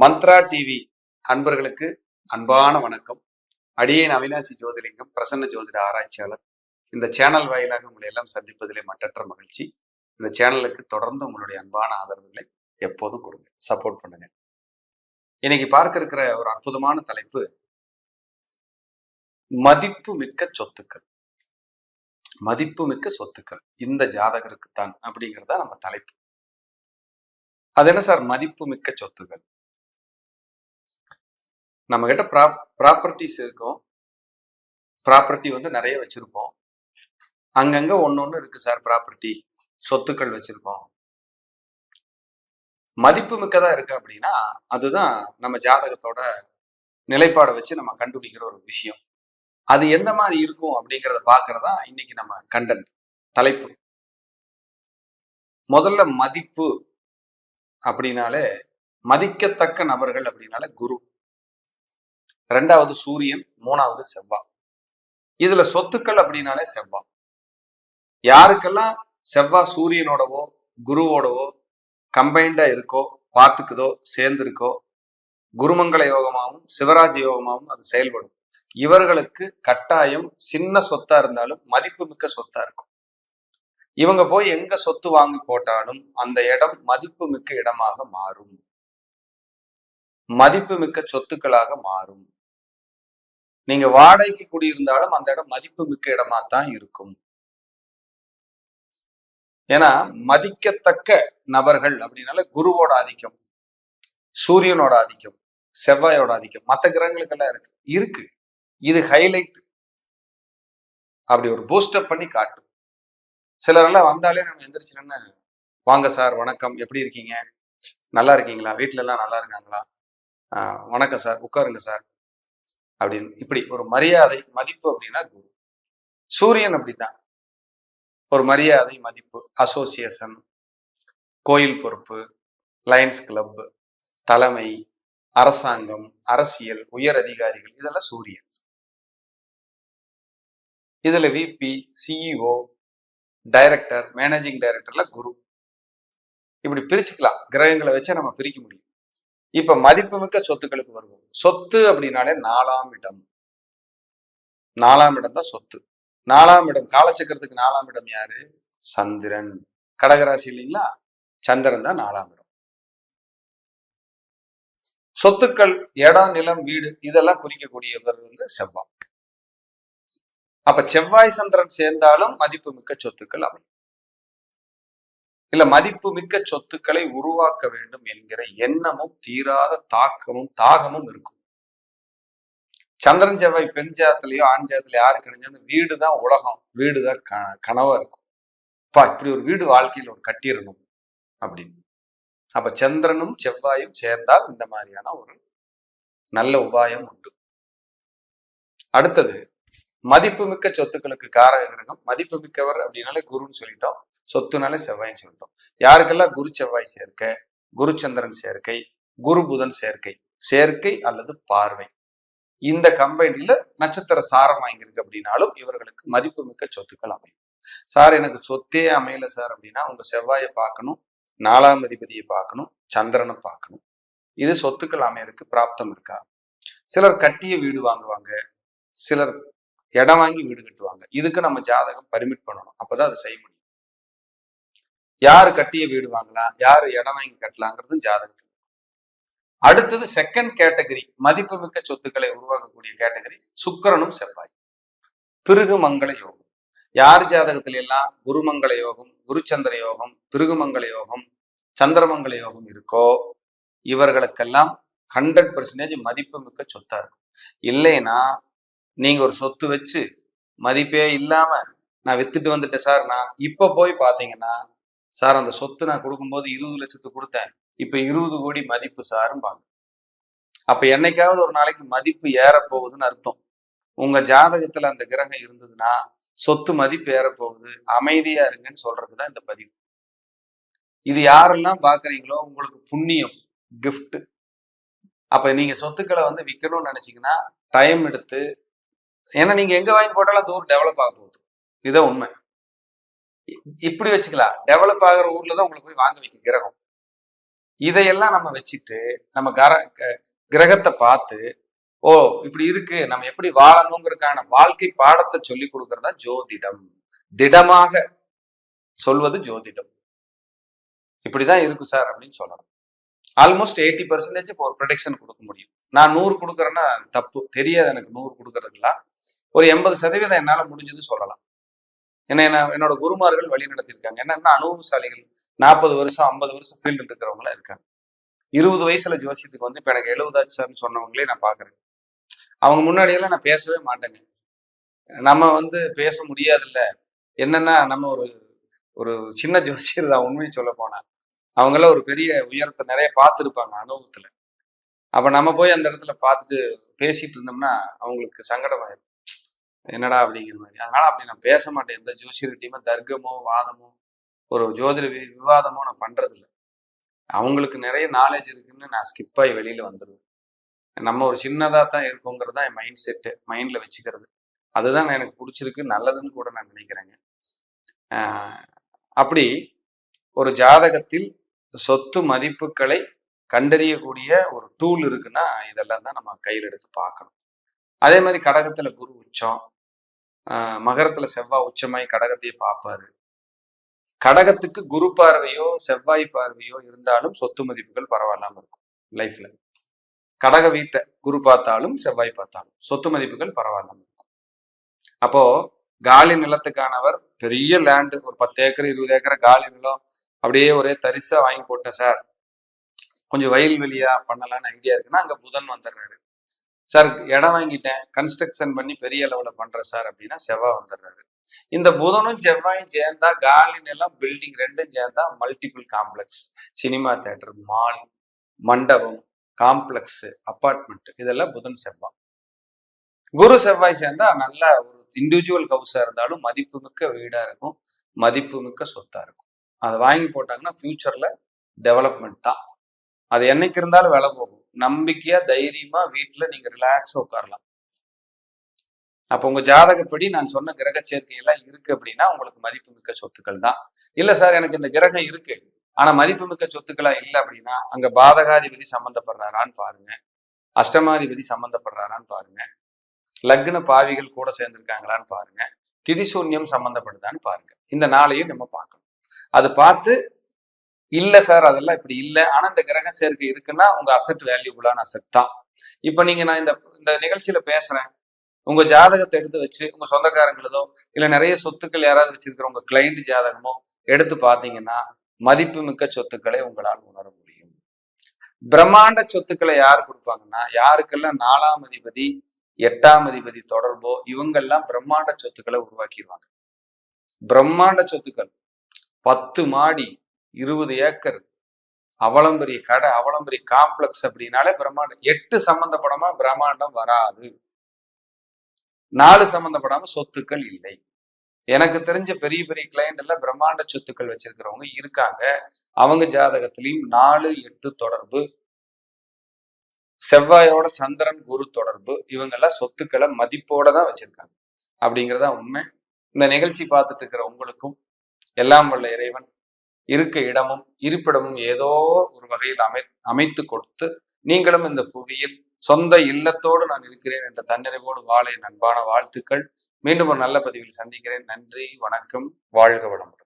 Mantra TV அன்பர்களுக்கு அன்பான வணக்கம். அடியேன் அவினாசி ஜோதிலிங்கம் பிரசன்ன ஜோதிட ஆராய்ச்சியாளர். இந்த சேனல் வாயிலாக உங்களை எல்லாம் சந்திப்பதிலே மற்றற்ற மகிழ்ச்சி. இந்த சேனலுக்கு தொடர்ந்து உங்களுடைய அன்பான ஆதரவுகளை எப்போதும் கொடுங்க. சப்போர்ட் பண்ணுங்க. இன்னைக்கு பார்க்க இருக்கிற ஒரு அற்புதமான தலைப்பு மதிப்பு மிக்க சொத்துக்கள். மதிப்பு மிக்க சொத்துக்கள். இந்த ஜாதகருக்குத்தான் அப்படிங்கிறதா நம்ம தலைப்பு. அது என்ன சார்? மதிப்பு மிக்க சொத்துக்கள். நம்ம கிட்ட ப்ராப் ப்ராப்பர்ட்டிஸ் இருக்கும். ப்ராப்பர்ட்டி வந்து நிறைய வச்சிருப்போம். அங்கங்க ஒன்று இருக்கு சார் ப்ராப்பர்ட்டி சொத்துக்கள் வச்சிருப்போம். மதிப்பு மிக்கதா இருக்கு அப்படின்னா அதுதான் நம்ம ஜாதகத்தோட நிலைப்பாடை வச்சு நம்ம கண்டுபிடிக்கிற ஒரு விஷயம். அது எந்த மாதிரி இருக்கும் அப்படிங்கிறத பாக்குறதா இன்னைக்கு நம்ம கண்டென்ட் தலைப்பு. முதல்ல மதிப்பு அப்படின்னாலே மதிக்கத்தக்க நபர்கள் அப்படின்னால குரு. ரெண்டாவது சூரியன் மூணாவது செவ்வாய் இதுல சொத்துக்கள் அப்படின்னாலே செவ்வாய் யாருக்கெல்லாம் செவ்வாய் சூரியனோடவோ குருவோடவோ கம்பைண்டா இருக்கோ பார்த்துக்குதோ சேர்ந்திருக்கோ குருமங்கள யோகமாகவும் சிவராஜ் யோகமாகவும் அது செயல்படும். இவர்களுக்கு கட்டாயம் சின்ன சொத்தா இருந்தாலும் மதிப்பு மிக்க சொத்தா இருக்கும். இவங்க போய் எங்க சொத்து வாங்கி போட்டாலும் அந்த இடம் மதிப்பு மிக்க இடமாக மாறும். மதிப்பு மிக்க சொத்துக்களாக மாறும். நீங்க வாடகைக்கு குடியிருந்தாலும் அந்த இடம் மதிப்பு மிக்க இடமா தான் இருக்கும். ஏன்னா மதிக்கத்தக்க நபர்கள் அப்படின்னால குருவோட ஆதிக்கம் சூரியனோட ஆதிக்கம் செவ்வாயோட ஆதிக்கம் மற்ற கிரகங்களுக்கெல்லாம் இருக்கு. இருக்கு. இது ஹைலைட் அப்படி ஒரு பூஸ்டப் பண்ணி காட்டும். சிலரெல்லாம் வந்தாலே நம்ம எந்திரிச்சுன்னு வாங்க சார் வணக்கம். எப்படி இருக்கீங்க? நல்லா இருக்கீங்களா? வீட்ல எல்லாம் நல்லா இருக்காங்களா? ஆஹ் வணக்கம் சார். உட்காருங்க சார். அப்படின்னு இப்படி ஒரு மரியாதை மதிப்பு அப்படின்னா குரு. சூரியன் அப்படித்தான். ஒரு மரியாதை மதிப்பு அசோசியேஷன் கோயில் பொறுப்பு லயன்ஸ் கிளப் தலைமை அரசாங்கம் அரசியல் உயர் அதிகாரிகள் இதெல்லாம் சூரியன். இதுல விபி சிஇஓ டைரக்டர் மேனேஜிங் டைரக்டர்ல குரு. இப்படி பிரிச்சுக்கலாம். கிரகங்களை வச்சு நம்ம பிரிக்க முடியும். இப்ப மதிப்புமிக்க சொத்துக்களுக்கு வருவோம். சொத்து அப்படின்னாலே நாலாம் இடம். நாலாம் இடம் தான் சொத்து. நாலாம் இடம் காலச்சக்கரத்துக்கு நாலாம் இடம் யாரு? சந்திரன். கடகராசி இல்லைங்களா? சந்திரன் தான் நாலாம் இடம். சொத்துக்கள் இடம் நிலம் வீடு இதெல்லாம் குறிக்கக்கூடியவர் வந்து செவ்வாய். அப்ப செவ்வாய் சந்திரன் சேர்ந்தாலும் மதிப்புமிக்க சொத்துக்கள் அமையும் இல்ல மதிப்பு மிக்க சொத்துக்களை உருவாக்க வேண்டும் என்கிற எண்ணமும் தீராத தாக்கமும் தாகமும் இருக்கும். சந்திரன் செவ்வாய் பெண் ஜாதத்திலயோ ஆண் ஜாதத்திலயோ யாரு கிடைஞ்சது வீடு தான் உலகம். வீடுதான் க கனவா இருக்கும். அப்பா இப்படி ஒரு வீடு வாழ்க்கையில் ஒரு கட்டிடணும் அப்படின்னு. அப்ப சந்திரனும் செவ்வாயும் சேர்ந்தால் இந்த மாதிரியான ஒரு நல்ல உபாயம் உண்டு. அடுத்தது மதிப்புமிக்க சொத்துக்களுக்கு காரக கிரகம். மதிப்பு மிக்கவர் அப்படின்னாலே குருன்னு சொல்லிட்டோம். சொத்துனாலே செவ்வாய்ன்னு சொல்லிட்டோம். யாருக்கெல்லாம் குரு செவ்வாய் சேர்க்கை குரு சந்திரன் சேர்க்கை குரு புதன் சேர்க்கை சேர்க்கை அல்லது பார்வை. இந்த கம்பெனில நட்சத்திர சாரம் வாங்கியிருக்கு அப்படின்னாலும் இவர்களுக்கு மதிப்பு மிக்க சொத்துக்கள் அமையும். சார் எனக்கு சொத்தே அமையல சார் அப்படின்னா உங்க செவ்வாயை பார்க்கணும் நாலாம் அதிபதியை பார்க்கணும் சந்திரனை பார்க்கணும். இது சொத்துக்கள் அமையறதுக்கு பிராப்தம் இருக்கா? சிலர் கட்டிய வீடு வாங்குவாங்க சிலர் இடம் வாங்கி வீடு கட்டுவாங்க. இதுக்கு நம்ம ஜாதகம் பர்மிட் பண்ணணும். அப்பதான் அதை செய்ய முடியும். யாரு கட்டிய வீடு வாங்கலாம் யாரு இடம் வாங்கி கட்டலாங்கிறதும் ஜாதகத்தில். அடுத்தது செகண்ட் கேட்டகரி மதிப்புமிக்க சொத்துக்களை உருவாக்கக்கூடிய கேட்டகரி சுக்கிரனும் செவ்வாய். பிருகு மங்கள யோகம். யார் ஜாதகத்தில எல்லாம் குருமங்கள யோகம் குருச்சந்திர யோகம் பிருகுமங்கள யோகம் சந்திரமங்கள யோகம் இருக்கோ இவர்களுக்கெல்லாம் ஹண்ட்ரட் பர்சன்டேஜ் மதிப்பு மிக்க சொத்தா இருக்கும். இல்லைன்னா நீங்க ஒரு சொத்து வச்சு மதிப்பே இல்லாம நான் வித்துட்டு வந்துட்டேன் சார் நான் இப்ப போய் பாத்தீங்கன்னா சார் அந்த சொத்து நான் கொடுக்கும்போது இருபது லட்சத்துக்கு கொடுத்தேன். இப்போ இருபது கோடி மதிப்பு சாரும்பாங்க அப்போ என்னைக்காவது ஒரு நாளைக்கு மதிப்பு ஏற போகுதுன்னு அர்த்தம். உங்க ஜாதகத்துல அந்த கிரகம் இருந்ததுன்னா சொத்து மதிப்பு ஏறப்போகுது அமைதியாக அமைதியா இருங்கன்னு சொல்றதுதான் இந்த பதிவு. இது யாரெல்லாம் பாக்குறீங்களோ உங்களுக்கு புண்ணியம் கிஃப்ட் அப்ப நீங்க சொத்துக்களை வந்து விற்கணும்னு நினைச்சீங்கன்னா டைம் எடுத்து ஏன்னா நீங்க எங்க வாங்கி போட்டாலும் அந்த ஊர் டெவலப் ஆக போகுது. இதுதான் உண்மை. இப்படி வச்சுக்கலாம். டெவலப் ஆகிற ஊர்ல தான் உங்களுக்கு போய் வாங்க வைக்க கிரகம். இதையெல்லாம் நம்ம வச்சுட்டு நம்ம கர க- கிரகத்தை பார்த்து ஓ இப்படி இருக்கு நம்ம எப்படி வாழணுங்கிறதுக்கான வாழ்க்கை பாடத்தை சொல்லி கொடுக்கறதா ஜோதிடம். திடமாக சொல்வது ஜோதிடம். இப்படிதான் இருக்கு சார் அப்படின்னு சொல்லலாம் ஆல்மோஸ்ட் எயிட்டி பர்சன்டேஜ் இப்போ ஒரு ப்ரொடெக்ஷன் கொடுக்க முடியும். நான் நூறு கொடுக்குறேன்னா தப்பு. தெரியாது எனக்கு நூறு கொடுக்கறதுலாம் ஒரு எண்பது சதவீதம் என்னால முடிஞ்சது சொல்லலாம். என்ன- என்னோட குருமார்கள் வழி நடத்தியிருக்காங்க. என்னன்னா அனுபவசாலிகள் நாற்பது வருஷம் ஐம்பது வருஷம் ஃபீல்டு இருக்கிறவங்களா இருக்காங்க. இருபது வயசுல ஜோசியத்துக்கு வந்து இப்போ எனக்கு எழுபதாச்சுன்னு சொன்னவங்களே நான் பாக்குறேன் அவங்க முன்னாடியெல்லாம் நான் பேசவே மாட்டேங்க. நம்ம வந்து பேச முடியாதுல்ல. என்னன்னா நம்ம ஒரு ஒரு சின்ன ஜோசியர் தான் உண்மையை சொல்ல போனா. அவங்கெல்லாம் ஒரு பெரிய உயரத்தை நிறைய பார்த்துருப்பாங்க அனுபவத்துல. அப்ப நம்ம போய் அந்த இடத்துல பார்த்துட்டு பேசிட்டு இருந்தோம்னா அவங்களுக்கு சங்கடமாயிரும். என்னடா அப்படிங்கிற மாதிரி. அதனால அப்படி நான் பேச மாட்டேன். எந்த ஜோசியர்கிட்டையுமே தர்க்கமோ வாதமோ ஒரு ஜோதிட வி- விவாதமோ நான் பண்ணுறதில்ல அவங்களுக்கு நிறைய நாலேஜ் இருக்குன்னு நான் ஸ்கிப்பாகி வெளியில் வெளியில வந்துடுவேன் நம்ம ஒரு சின்னதாக தான் இருக்கோங்கிறது தான் என் மைண்ட் செட்டு மைண்டில் வச்சுக்கிறது. அதுதான் எனக்கு பிடிச்சிருக்கு நல்லதுன்னு கூட நான் நினைக்கிறேங்க. அப்படி ஒரு ஜாதகத்தில் சொத்து மதிப்புகளை கண்டறியக்கூடிய ஒரு டூல் இருக்குன்னா இதெல்லாம் தான் நம்ம கையில் எடுத்து பார்க்கணும். அதே மாதிரி கடகத்தில் குரு உச்சம். மகரத்துல செவ்வாய் உச்சமாய் கடகத்தையே பார்ப்பாரு. கடகத்துக்கு குரு பார்வையோ செவ்வாய் பார்வையோ இருந்தாலும் சொத்து மதிப்புகள் பரவாயில்லாம இருக்கும் லைஃப்ல கடக வீட்டை குரு பார்த்தாலும் செவ்வாய் பார்த்தாலும் சொத்து மதிப்புகள் பரவாயில்லாம இருக்கும். அப்போ காலி நிலத்துக்கானவர் பெரிய லேண்டு ஒரு பத்து ஏக்கர் இருபது ஏக்கர் காலி நிலம் அப்படியே ஒரே தரிசா வாங்கி போட்டேன் சார். கொஞ்சம் வயல்வெளியா பண்ணலாம்னு ஐடியா இருக்குன்னா அங்க புதன் வந்துடுறாரு. சார் இடம் வாங்கிட்டேன். கன்ஸ்ட்ரக்ஷன் பண்ணி பெரிய லெவலில் பண்றேன் சார் அப்படின்னா செவ்வாய் வந்துடுறாரு. இந்த புதனும் செவ்வாயும் சேர்ந்தா காலி நிலம் பில்டிங் ரெண்டும் சேர்ந்தா multiple complex cinema theatre mall மண்டபம் காம்ப்ளெக்ஸ் அப்பார்ட்மெண்ட் இதெல்லாம் புதன் செவ்வாய். குரு செவ்வாய் சேர்ந்தா நல்ல ஒரு இண்டிவிஜுவல் ஹவுஸா இருந்தாலும் மதிப்புமிக்க வீடா இருக்கும். மதிப்புமிக்க சொத்தா இருக்கும். அதை வாங்கி போட்டாங்கன்னா ஃபியூச்சர்ல டெவலப்மெண்ட் தான். அது என்னைக்கு இருந்தாலும் விலை போகும். நம்பிக்கையா தைரியமா வீட்டுல நீங்க ரிலாக்ஸா உட்காரலாம். அப்ப உங்க ஜாதகப்படி நான் சொன்ன கிரக சேர்க்கை எல்லாம் இருக்கு அப்படின்னா உங்களுக்கு மதிப்புமிக்க சொத்துக்கள் தான். இல்ல சார் எனக்கு இந்த கிரகம் இருக்கு. ஆனா மதிப்புமிக்க சொத்துக்களா இல்லை அப்படின்னா அங்க பாதகாதிபதி சம்பந்தப்படுறாரான்னு பாருங்க. அஷ்டமாதிபதி சம்பந்தப்படுறாரான்னு பாருங்க. லக்ன பாவிகள் கூட சேர்ந்திருக்காங்களான்னு பாருங்க. திரிசூன்யம் சம்பந்தப்படுதான்னு பாருங்க. இந்த நாளையும் நம்ம பார்க்கணும். அது பார்த்து இல்ல சார் அதெல்லாம் இப்படி இல்ல. ஆனா இந்த கிரக சேர்க்கை இருக்குன்னா உங்க அசட் வேல்யூபுளான அசட் தான். இப்ப நீங்க நான் இந்த இந்த நிகழ்ச்சியில பேசுறேன். உங்க ஜாதகத்தை எடுத்து வச்சு உங்க சொந்தக்காரங்களதோ இல்ல நிறைய சொத்துக்கள் யாராவது வச்சிருக்கிற உங்க கிளைண்ட் ஜாதகமோ எடுத்து பாத்தீங்கன்னா மதிப்புமிக்க சொத்துக்களை உங்களால் உணர முடியும். பிரம்மாண்ட சொத்துக்களை யார் கொடுப்பாங்கன்னா யாருக்கெல்லாம் நாலாம் அதிபதி எட்டாம் அதிபதி தொடர்போ இவங்கெல்லாம் பிரம்மாண்ட சொத்துக்களை உருவாக்கிடுவாங்க பிரம்மாண்ட சொத்துக்கள். பத்து மாடி இருபது ஏக்கர் அவ்வளம் பெரிய கடை அவ்வளம் பெரிய காம்ப்ளெக்ஸ் அப்படின்னாலே பிரம்மாண்டம். எட்டு சம்பந்தப்படாம பிரம்மாண்டம் வராது. நாலு சம்பந்தப்படாம சொத்துக்கள் இல்லை. எனக்கு தெரிஞ்ச பெரிய பெரிய கிளைண்ட் எல்லாம் பிரம்மாண்ட சொத்துக்கள் வச்சிருக்கிறவங்க இருக்காங்க. அவங்க ஜாதகத்திலையும் நாலு எட்டு தொடர்பு. செவ்வாயோட சந்திரன் குரு தொடர்பு. இவங்கெல்லாம் சொத்துக்களை மதிப்போட தான் வச்சிருக்காங்க. அப்படிங்கிறதா உண்மை. இந்த நிகழ்ச்சி பார்த்துட்டு இருக்கிற உங்களுக்கும் எல்லாம் வல்ல இறைவன். இருக்க இடமும் இருப்பிடமும் ஏதோ ஒரு வகையில் அமை அமைத்து கொடுத்து நீங்களும் இந்த புவியில் சொந்த இல்லத்தோடு நான் இருக்கிறேன் என்ற தன்னிறைவோடு வாழ நண்பான வாழ்த்துக்கள். மீண்டும் ஒரு நல்ல பதிவில் சந்திக்கிறேன். நன்றி வணக்கம் வாழ்க வளமுடன்.